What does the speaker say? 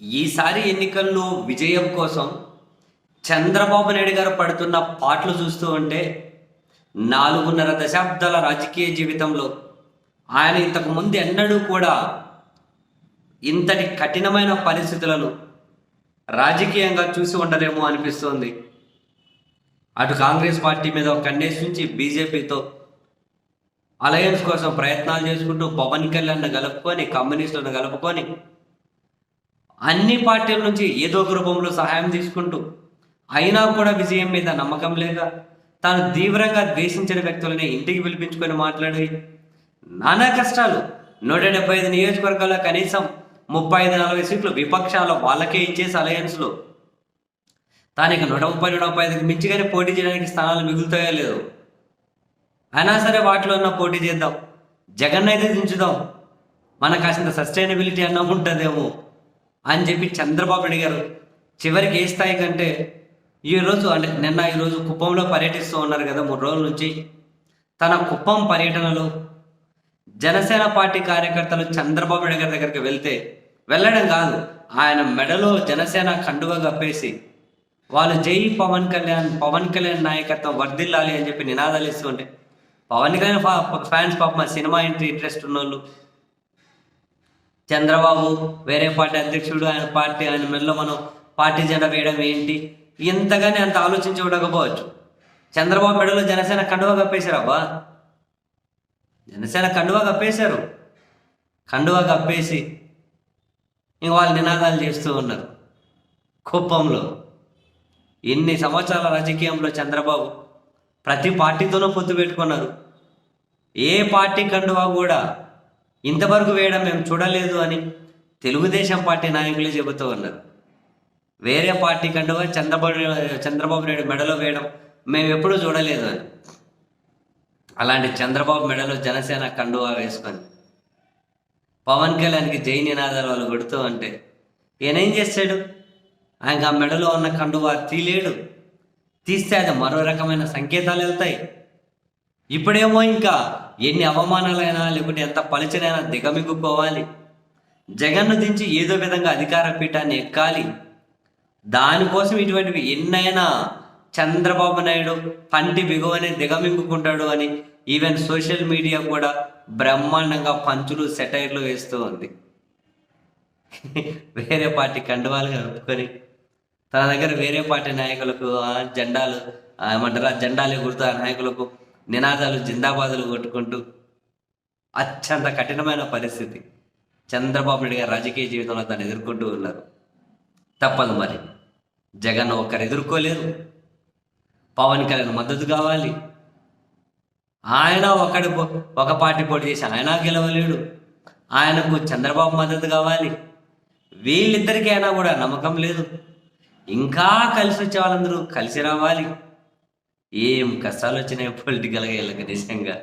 ఈసారి ఎన్నికల్లో విజయం కోసం చంద్రబాబు నాయుడు గారు పడుతున్న పాటలు చూస్తూ ఉంటే నాలుగున్నర దశాబ్దాల రాజకీయ జీవితంలో ఆయన ఇంతకు ముందు ఎన్నడూ కూడా ఇంతటి కఠినమైన పరిస్థితులను రాజకీయంగా చూసి ఉండలేమో అనిపిస్తోంది. అటు కాంగ్రెస్ పార్టీ మీద ఒక కన్నేసి నుంచి బీజేపీతో అలయన్స్ కోసం ప్రయత్నాలు చేసుకుంటూ పవన్ కళ్యాణ్ను కలుపుకొని కమ్యూనిస్టులను కలుపుకొని అన్ని పార్టీల నుంచి ఏదో ఒక రూపంలో సహాయం తీసుకుంటూ అయినా కూడా విజయం మీద నమ్మకం లేక తాను తీవ్రంగా ద్వేషించిన వ్యక్తులని ఇంటికి పిలిపించుకొని మాట్లాడి నానా కష్టాలు. నూట డెబ్బై ఐదు నియోజకవర్గాల్లో కనీసం ముప్పై ఐదు నలభై సీట్లు విపక్షాలు వాళ్ళకే ఇచ్చేసి అలయన్స్లో. తానికి నూట ముప్పై నూట ముప్పై ఐదుకి మించిగానే పోటీ చేయడానికి స్థానాలు మిగులుతాయో లేదు. అయినా సరే వాటిలో ఉన్న పోటీ చేద్దాం. జగన్ అయితే దించుదాం. మనకు కాసింత సస్టైనబిలిటీ అన్న ఉంటుందేమో. అని చెప్పి చంద్రబాబు నాయుడు గారు చివరికి ఏ స్థాయి కంటే ఈరోజు అంటే నిన్న ఈరోజు కుప్పంలో పర్యటిస్తూ ఉన్నారు కదా మూడు రోజుల నుంచి. తన కుప్పం పర్యటనలో జనసేన పార్టీ కార్యకర్తలు చంద్రబాబు నాయుడు గారి దగ్గరికి వెళ్తే వెళ్ళడం కాదు ఆయన మెడలో జనసేన కండువ కప్పేసి వాళ్ళు జై పవన్ కళ్యాణ్ పవన్ కళ్యాణ్ నాయకత్వం వర్ధిల్లాలి అని చెప్పి నినాదాలు ఇస్తుంటే పవన్ కళ్యాణ్ ఫ్యాన్స్ పాప మా సినిమా ఎంట్రీ ఇంట్రెస్ట్ ఉన్నోళ్ళు? చంద్రబాబు వేరే పార్టీ అధ్యక్షుడు ఆయన పార్టీ ఆయన మెడలో మనం పార్టీ జెండా వేయడం ఏంటి? ఇంతగానే అంత ఆలోచించి ఉండకపోవచ్చు చంద్రబాబు మెడలో జనసేన కండువా కప్పేశారు అబ్బా. జనసేన కండువా కప్పేశారు. కండువా కప్పేసి ఇంక వాళ్ళు నినాదాలు చేస్తూ ఉన్నారు. కుప్పంలో. ఎన్ని సంవత్సరాల రాజకీయంలో చంద్రబాబు ప్రతి పార్టీతోనూ పొత్తు పెట్టుకున్నారు. ఏ పార్టీ కండువా కూడా ఇంతవరకు వేయడం మేము చూడలేదు అని తెలుగుదేశం పార్టీ నాయకులే చెబుతూ ఉన్నారు. వేరే పార్టీ కండువా చంద్రబాబు చంద్రబాబు నాయుడు మెడలో వేయడం మేము ఎప్పుడూ చూడలేదు అని. అలాంటి చంద్రబాబు మెడలో జనసేన కండువా వేసుకొని పవన్ కళ్యాణ్కి జై నినాదాలు వాళ్ళు కొడుతూ అంటే ఈయనేం చేస్తాడు? ఆయన ఆ మెడలో ఉన్న కండువా తీలేడు. తీస్తే అది మరో రకమైన సంకేతాలు వెళ్తాయి. ఇప్పుడేమో ఇంకా ఎన్ని అవమానాలైనా లేకుంటే ఎంత పలిచనైనా దిగమిగుకోవాలి. జగన్ను దించి ఏదో విధంగా అధికార పీఠాన్ని ఎక్కాలి. దానికోసం ఇటువంటివి ఎన్నైనా చంద్రబాబు నాయుడు పంటి బిగువనే దిగమింగుకుంటాడు అని ఈవెన్ సోషల్ మీడియా కూడా బ్రహ్మాండంగా పంచులు సెటైర్లు వేస్తూ ఉంది. వేరే పార్టీ కండువాలు కలుపుకొని తన దగ్గర వేరే పార్టీ నాయకులకు జెండాలు ఏమంటారు ఆ జెండాలు గుర్తు ఆ నాయకులకు నినాదాలు జిందాబాదులు కొట్టుకుంటూ అత్యంత కఠినమైన పరిస్థితి. చంద్రబాబు నాయుడు గారు రాజకీయ జీవితంలో తను ఎదుర్కొంటూ ఉన్నారు. తప్పదు మరి. జగన్ ఒక్కరు ఎదుర్కోలేరు. పవన్ కళ్యాణ్ మద్దతు కావాలి. ఆయన ఒకడి పో- ఒక పార్టీ పోటీ చేసి ఆయన గెలవలేడు. ఆయనకు చంద్రబాబు మద్దతు కావాలి. వీళ్ళిద్దరికీ అయినా కూడా నమ్మకం లేదు. ఇంకా కలిసి వచ్చే వాళ్ళందరూ కలిసి రావాలి. ఏం కష్టాలు వచ్చినాయి పొలిటికల్గా వీళ్ళకి నిజంగా.